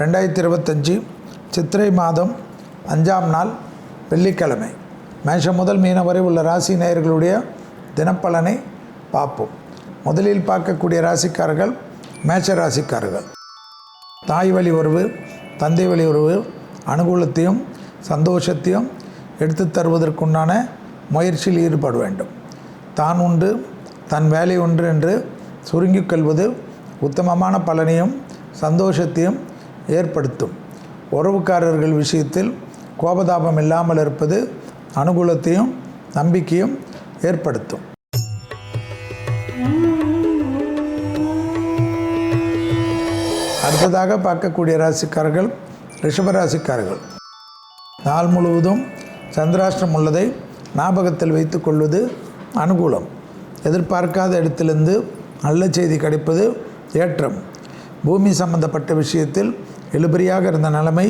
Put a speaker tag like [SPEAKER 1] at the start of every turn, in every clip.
[SPEAKER 1] ரெண்டாயிரத்தி இருபத்தஞ்சி சித்திரை மாதம் அஞ்சாம் நாள் வெள்ளிக்கிழமை. மேஷம் முதல் மீன வரை உள்ள ராசி நேயர்களுடைய தினப்பலனை பார்ப்போம். முதலில் பார்க்கக்கூடிய ராசிக்காரர்கள் மேஷ ராசிக்காரர்கள். தாய் வழி உறவு தந்தை வழி உறவு அனுகூலத்தையும் சந்தோஷத்தையும் எடுத்து தருவதற்குண்டான முயற்சியில் ஈடுபட வேண்டும். தான் உண்டு தன் வேலை ஒன்று என்று சுருங்கிக் கொள்வது உத்தமமான பலனையும் சந்தோஷத்தையும் ஏற்படுத்தும். உறவுக்காரர்கள் விஷயத்தில் கோபதாபம் இல்லாமல் இருப்பது அனுகூலத்தையும் நம்பிக்கையும் ஏற்படுத்தும். அடுத்ததாக பார்க்கக்கூடிய ராசிக்காரர்கள் ரிஷப ராசிக்காரர்கள். நாள் முழுவதும் சந்திராஷ்டிரம் உள்ளதை ஞாபகத்தில் வைத்து கொள்வது அனுகூலம். எதிர்பார்க்காத இடத்திலிருந்து நல்ல செய்தி கிடைப்பது ஏற்றம். பூமி சம்பந்தப்பட்ட விஷயத்தில் எழுபறியாக இருந்த நிலைமை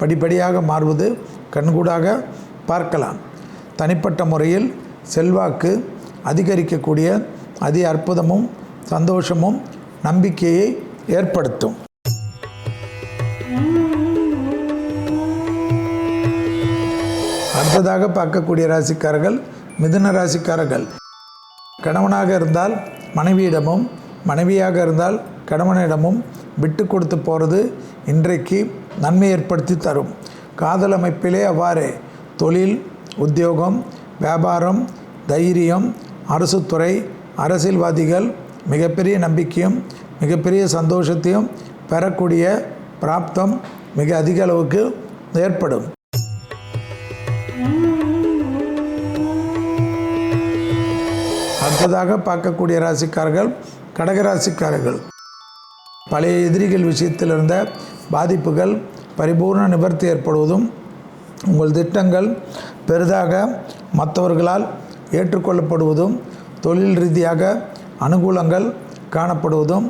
[SPEAKER 1] படிப்படியாக மாறுவது கண்கூடாக பார்க்கலாம். தனிப்பட்ட முறையில் செல்வாக்கு அதிகரிக்கக்கூடிய அதி அற்புதமும் சந்தோஷமும் நம்பிக்கையை ஏற்படுத்தும். அடுத்ததாக பார்க்கக்கூடிய ராசிக்காரர்கள் மிதுன ராசிக்காரர்கள். கணவனாக இருந்தால் மனைவியிடமும் மனைவியாக இருந்தால் கணவனிடமும் விட்டு கொடுத்து போகிறது இன்றைக்கு நன்மை ஏற்படுத்தி தரும். காதல் அமைப்பிலே அவ்வாறே. தொழில் உத்தியோகம் வியாபாரம் தைரியம் அரசுத்துறை அரசியல்வாதிகள் மிகப்பெரிய நம்பிக்கையும் மிகப்பெரிய சந்தோஷத்தையும் பெறக்கூடிய பிராப்தம் மிக அதிக அளவுக்கு ஏற்படும். அடுத்ததாக பார்க்கக்கூடிய ராசிக்காரர்கள் கடகராசிக்காரர்கள் பழைய எதிரிகள் விஷயத்தில் இருந்த பாதிப்புகள் பரிபூர்ண நிவர்த்தி ஏற்படுவதும் உங்கள் திட்டங்கள் பெரிதாக மற்றவர்களால் ஏற்றுக்கொள்ளப்படுவதும் தொழில் ரீதியாக அனுகூலங்கள் காணப்படுவதும்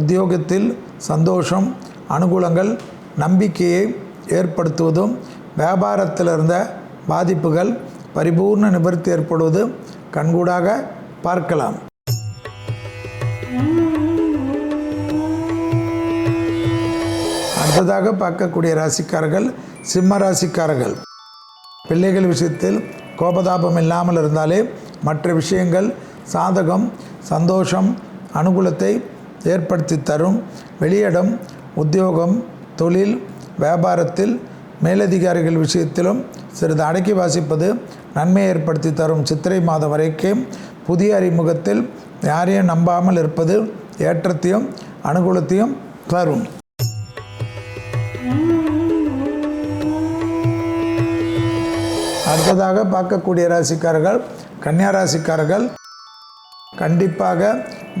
[SPEAKER 1] உத்தியோகத்தில் சந்தோஷம் அனுகூலங்கள் நம்பிக்கையை ஏற்படுத்துவதும் வியாபாரத்தில் இருந்த பாதிப்புகள் பரிபூர்ண நிவர்த்தி ஏற்படுவது கண்கூடாக பார்க்கலாம். அடுத்ததாக பார்க்கக்கூடிய ராசிக்காரர்கள் சிம்ம ராசிக்காரர்கள். பிள்ளைகள் விஷயத்தில் கோபதாபம் இல்லாமல் இருந்தாலே மற்ற விஷயங்கள் சாதகம் சந்தோஷம் அனுகூலத்தை ஏற்படுத்தி தரும். வெளியிடம் உத்தியோகம் தொழில் வியாபாரத்தில் மேலதிகாரிகள் விஷயத்திலும் சிறிது அடக்கி வாசிப்பது நன்மை ஏற்படுத்தி தரும். சித்திரை மாதம் வரைக்கும் புதிய அறிமுகத்தில் யாரையும் நம்பாமல் இருப்பது ஏற்றத்தையும் அனுகூலத்தையும் தரும். அடுத்ததாக பார்க்கக்கூடிய ராசிக்காரர்கள் கன்னியா ராசிக்காரர்கள் கண்டிப்பாக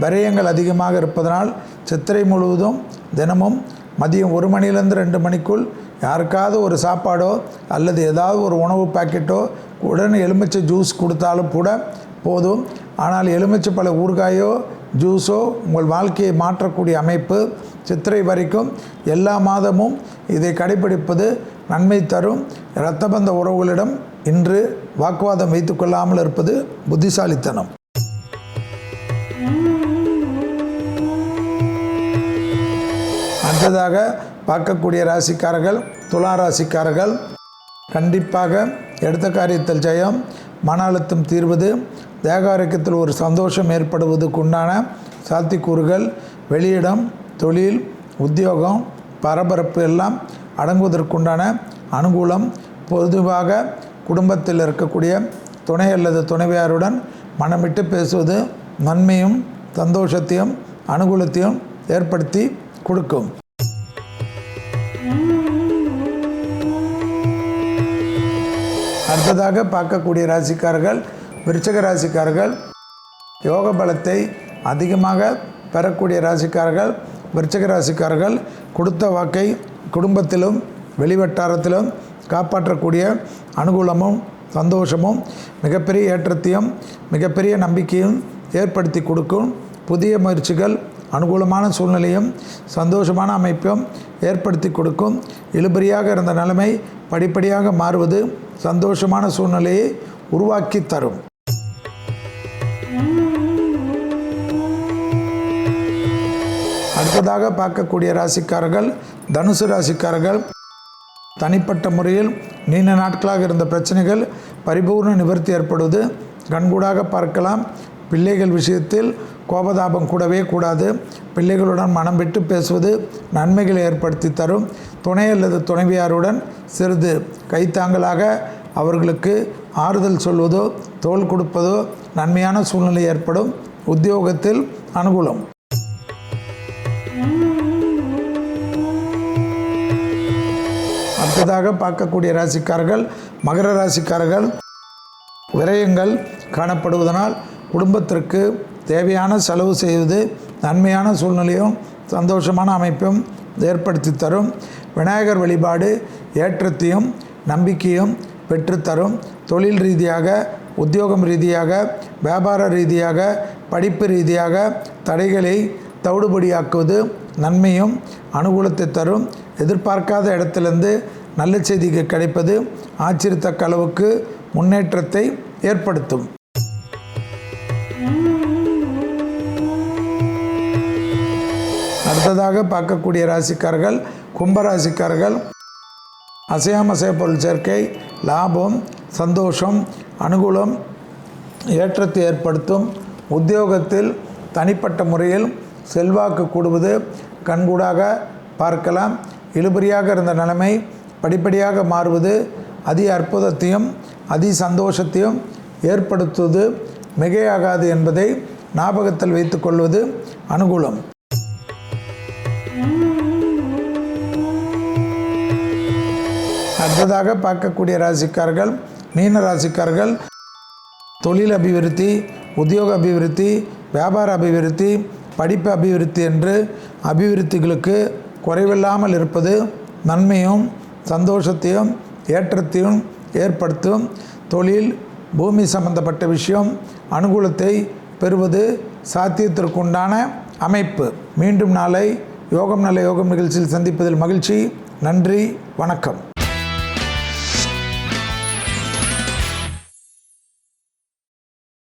[SPEAKER 1] விரயங்கள் அதிகமாக இருப்பதனால் சித்திரை முழுவதும் தினமும் மதியம் ஒரு மணிலேருந்து ரெண்டு மணிக்குள் யாருக்காவது ஒரு சாப்பாடோ அல்லது ஏதாவது ஒரு உணவு பாக்கெட்டோ உடனே எலுமிச்சை ஜூஸ் கொடுத்தாலும் கூட போதும். ஆனால் எலுமிச்சை பழ ஊறுகாயோ ஜூஸோ உங்கள் வாழ்க்கையை மாற்றக்கூடிய அமைப்பு சித்திரை வரைக்கும் எல்லா மாதமும் இதை கடைபிடிப்பது நன்மை தரும். இரத்தபந்த உறவுகளிடம் இன்று வாக்குவாதம் வைத்துக்கொள்ளாமல் இருப்பது புத்திசாலித்தனம். அடுத்ததாக பார்க்கக்கூடிய ராசிக்காரர்கள் துலா ராசிக்காரர்கள் கண்டிப்பாக எடுத்த காரியத்தில் ஜெயம் மன அழுத்தம் தீர்வது தேக ஆரோக்கியத்தில் ஒரு சந்தோஷம் ஏற்படுவதற்கு உண்டான சாத்திக்கூறுகள் வெளியிடம் தொழில் உத்தியோகம் பரபரப்பு எல்லாம் அடங்குவதற்குண்டான அனுகூலம் பொதுவாக குடும்பத்தில் இருக்கக்கூடிய துணை அல்லது துணைவியாருடன் மனமிட்டு பேசுவது நன்மையும் சந்தோஷத்தையும் அனுகூலத்தையும் ஏற்படுத்தி கொடுக்கும். அடுத்ததாக பார்க்கக்கூடிய ராசிக்காரர்கள் விருச்சக ராசிக்காரர்கள் யோக பலத்தை அதிகமாக பெறக்கூடிய ராசிக்காரர்கள் விருச்சக ராசிக்காரர்கள் கொடுத்த வாக்கை குடும்பத்திலும் வெளிவட்டாரத்திலும் காப்பாற்றக்கூடிய அனுகூலமும் சந்தோஷமும் மிகப்பெரிய ஏற்றத்தையும் மிகப்பெரிய நம்பிக்கையும் ஏற்படுத்தி கொடுக்கும் புதிய முயற்சிகள் அனுகூலமான சூழ்நிலையும் சந்தோஷமான அமைப்பும் ஏற்படுத்தி கொடுக்கும். இழுபறியாக இருந்த நிலைமை படிப்படியாக மாறுவது சந்தோஷமான சூழ்நிலையை உருவாக்கி தரும். அடுத்ததாக பார்க்கக்கூடிய ராசிக்காரர்கள் தனுசு ராசிக்காரர்கள். தனிப்பட்ட முறையில் நீண்ட நாட்களாக இருந்த பிரச்சனைகள் பரிபூர்ண நிவர்த்தி ஏற்படுவது கண்கூடாக பார்க்கலாம். பிள்ளைகள் விஷயத்தில் கோபதாபம் கூடவே கூடாது. பிள்ளைகளுடன் மனம் விட்டு பேசுவது நன்மைகளை ஏற்படுத்தி தரும். துணை அல்லது துணைவியாருடன் சிறிது கைத்தாங்கலாக அவர்களுக்கு ஆறுதல் சொல்வதோ தோள் கொடுப்பதோ நன்மையான சூழ்நிலை ஏற்படும். உத்தியோகத்தில் அனுகூலம். அடுத்ததாக பார்க்கக்கூடிய ராசிக்காரர்கள் மகர ராசிக்காரர்கள் விரயங்கள் காணப்படுவதனால் குடும்பத்திற்கு தேவையான செலவு செய்வது நன்மையான சூழ்நிலையும் சந்தோஷமான அமைப்பும் ஏற்படுத்தி தரும். விநாயகர் வழிபாடு ஏற்றத்தையும் நம்பிக்கையும் பெற்றுத்தரும் தொழில் ரீதியாக உத்தியோகம் ரீதியாக வியாபார ரீதியாக படிப்பு ரீதியாக தடைகளை தவிடுபடியாக்குவது நன்மையும் அனுகூலத்தை தரும். எதிர்பார்க்காத இடத்திலிருந்து நல்ல செய்திக்கு கிடைப்பது ஆச்சரியத்தக்க அளவுக்கு முன்னேற்றத்தை ஏற்படுத்தும். அடுத்ததாக பார்க்கக்கூடிய ராசிக்காரர்கள் கும்பராசிக்காரர்கள் அசையாமசைய பொருள் சேர்க்கை லாபம் சந்தோஷம் அனுகூலம் ஏற்றத்தை ஏற்படுத்தும். உத்தியோகத்தில் தனிப்பட்ட முறையில் செல்வாக்கு கூடுவது கண்கூடாக பார்க்கலாம். இழுபறியாக இருந்த நிலைமை படிப்படியாக மாறுவது அதி அற்புதத்தையும் அதி சந்தோஷத்தையும் ஏற்படுத்துவது மிகையாகாது என்பதை ஞாபகத்தில் வைத்துக்கொள்வது அனுகூலம். அடுத்ததாக பார்க்கக்கூடிய ராசிக்காரர்கள் மீன ராசிக்காரர்கள் தொழில் அபிவிருத்தி உத்தியோக அபிவிருத்தி வியாபார அபிவிருத்தி படிப்பு அபிவிருத்தி என்று அபிவிருத்திகளுக்கு குறைவில்லாமல் இருப்பது நன்மையும் சந்தோஷத்தையும் ஏற்றத்தையும் ஏற்படுத்தும். தொழில் பூமி சம்பந்தப்பட்ட விஷயம் அனுகூலத்தை பெறுவது சாத்தியத்திற்குண்டான அமைப்பு. மீண்டும் நாளை யோகம் நல்ல யோகம் நிகழ்ச்சியில் சந்திப்பதில் மகிழ்ச்சி. நன்றி வணக்கம்.